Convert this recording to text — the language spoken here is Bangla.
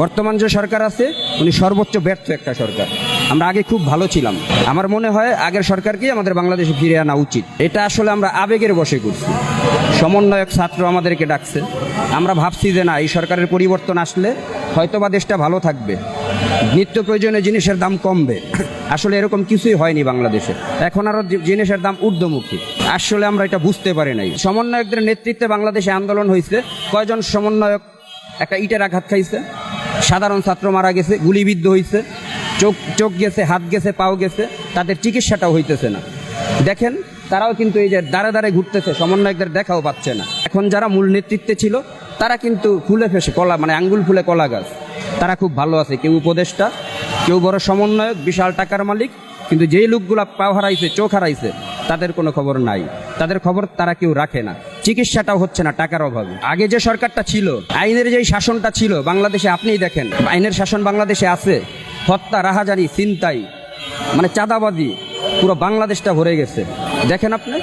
বর্তমান যে সরকার আছে, উনি সর্বোচ্চ ব্যর্থ একটা সরকার। আমরা আগে খুব ভালো ছিলাম। আমার মনে হয় আগের সরকারকেই আমাদের বাংলাদেশে ফিরে আনা উচিত। এটা আসলে আমরা আবেগের বসে করছি। সমন্বয়ক ছাত্র আমাদেরকে ডাকছে। আমরা ভাবছি যে না, এই সরকারের পরিবর্তন আসলে হয়তোবা দেশটা ভালো থাকবে। নিত্য প্রয়োজনীয় জিনিসের দাম কমবে। আসলে এরকম কিছুই হয়নি বাংলাদেশে। এখন আরও জিনিসের দাম ঊর্ধ্বমুখী। আসলে আমরা এটা বুঝতে পারি নাই। সমন্বয়কদের নেতৃত্বে বাংলাদেশে আন্দোলন হয়েছে কয়জন সমন্বয়ক একটা ইটের আঘাত খাইছে? সাধারণ ছাত্র মারা গেছে, গুলিবিদ্ধ হয়েছে চোখ চোখ গেছে, হাত গেছে, পাও গেছে, তাদের চিকিৎসাটাও হইতেছে না। দেখেন, তারাও কিন্তু এই যে দাঁড়ে দাঁড়ে ঘুরতেছে, সমন্বয়কদের দেখাও পাচ্ছে না। এখন যারা মূল নেতৃত্বে ছিল, তারা কিন্তু ফুলে ফেসে, কলা মানে আঙ্গুল ফুলে কলা গাছ। তারা খুব ভালো আছে, কেউ উপদেষ্টা, কেউ বড় সমন্বয়ক, বিশাল টাকার মালিক, কিন্তু যেই লোকগুলা পাও হারাইছে, চোখ হারাইছে, তাদের কোনো খবর নাই। তাদের খবর তারা কেউ রাখে না। চিকিৎসাটাও হচ্ছে না, টাকার অভাবে। আগে যে সরকারটা ছিল, আইনের যে শাসনটা ছিল, বাংলাদেশে আপনিই দেখেন, আইনের শাসন বাংলাদেশে আছে। হত্যা, রাহাজারি চিন্তাই মানে চাঁদাবাজি, পুরো বাংলাদেশটা ভরে গেছে। দেখেন আপনি?